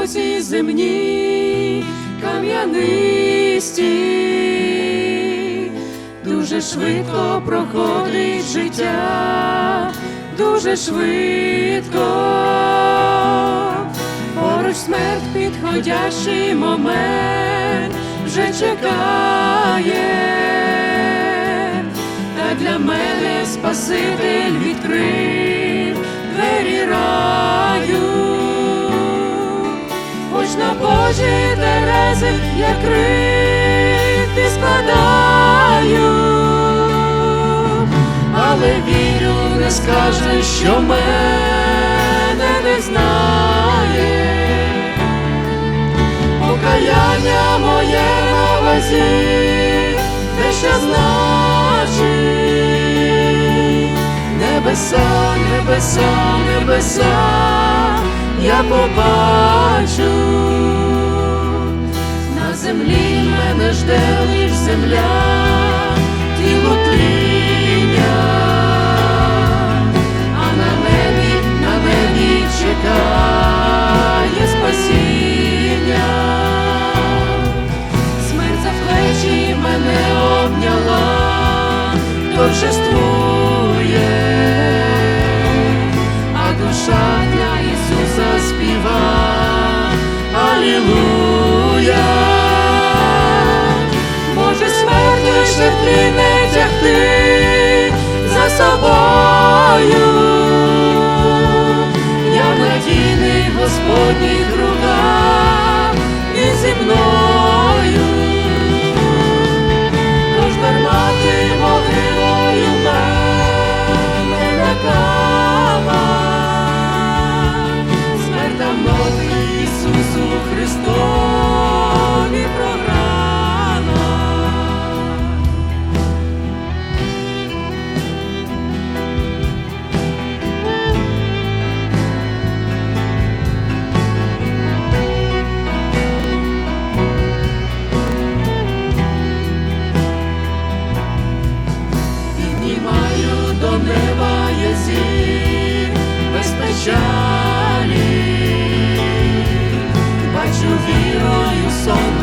дорозі земні кам'янисті, дуже швидко проходить життя, дуже швидко, поруч смерть підходящий момент вже чекає, та для мене Спаситель відкрив терези я крити складаю, але вірю, не скаже, що мене не знає, покаяння моє на вазі, те, що значить. Небеса, небеса, небеса, я побачу, торжествує, а душа для Ісуса співа. Алілуя, може смерть лише не тягти за собою, я Господніх руках. печалі, бачу вірою сон.